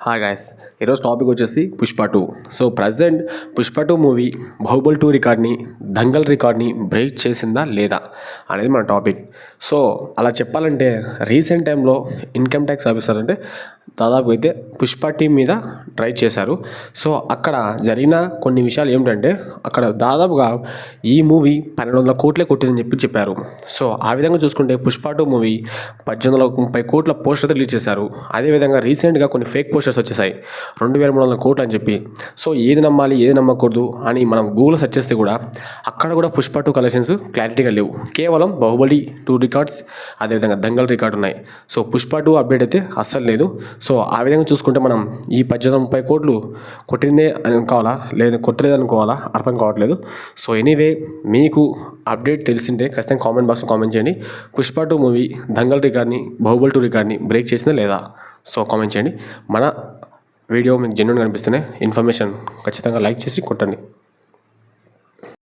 Hi guys ఈరోజు topic వచ్చేసి Pushpa two so present Pushpa two movie Baahubali two రికార్డ్ని Dangal రికార్డ్ని break చేసిందా లేదా అనేది మన టాపిక్ సో అలా చెప్పాలంటే రీసెంట్ టైంలో ఇన్కమ్ ట్యాక్స్ ఆఫీసర్ అంటే దాదాపు అయితే పుష్ప టీం మీద ట్రై చేశారు. సో అక్కడ జరిగిన కొన్ని విషయాలు ఏమిటంటే అక్కడ దాదాపుగా ఈ మూవీ పన్నెండు వందల కోట్లే కొట్టిందని చెప్పి చెప్పారు. సో ఆ విధంగా చూసుకుంటే పుష్ప టూ మూవీ పద్దెనిమిది వందల ముప్పై కోట్ల పోస్టర్ రిలీజ్ చేశారు. అదేవిధంగా రీసెంట్గా కొన్ని ఫేక్ పోస్టర్స్ వచ్చేసాయి. రెండు వేల మూడు వందల కోట్లు అని చెప్పి. సో ఏది నమ్మాలి ఏది నమ్మకూడదు అని మనం గూగుల్ సెర్చ్ చేస్తే కూడా అక్కడ కూడా పుష్ప టూ కలెక్షన్స్ క్లారిటీగా లేవు. కేవలం బాహుబలి టూ రికార్డ్స్ అదేవిధంగా దంగల్ రికార్డ్ ఉన్నాయి. సో పుష్ప టూ అప్డేట్ అయితే అస్సలు లేదు. సో సో ఆ విధంగా చూసుకుంటే మనం ఈ పద్దెనిమిది ముప్పై కోట్లు కొట్టిందే అని అనుకోవాలా? లేదు కొట్టలేదు అనుకోవాలా? అర్థం కావట్లేదు. సో ఎనీవే మీకు అప్డేట్ తెలిసింటే ఖచ్చితంగా కామెంట్ బాక్స్లో కామెంట్ చేయండి. పుష్ప టూ మూవీ దంగల్ రికార్డ్ని బాహుబల్ టూ రికార్డ్ని బ్రేక్ చేసిందా లేదా? సో కామెంట్ చేయండి. మన వీడియో మీకు జెన్యున్ కనిపిస్తున్నాయి ఇన్ఫర్మేషన్ ఖచ్చితంగా లైక్ చేసి కొట్టండి.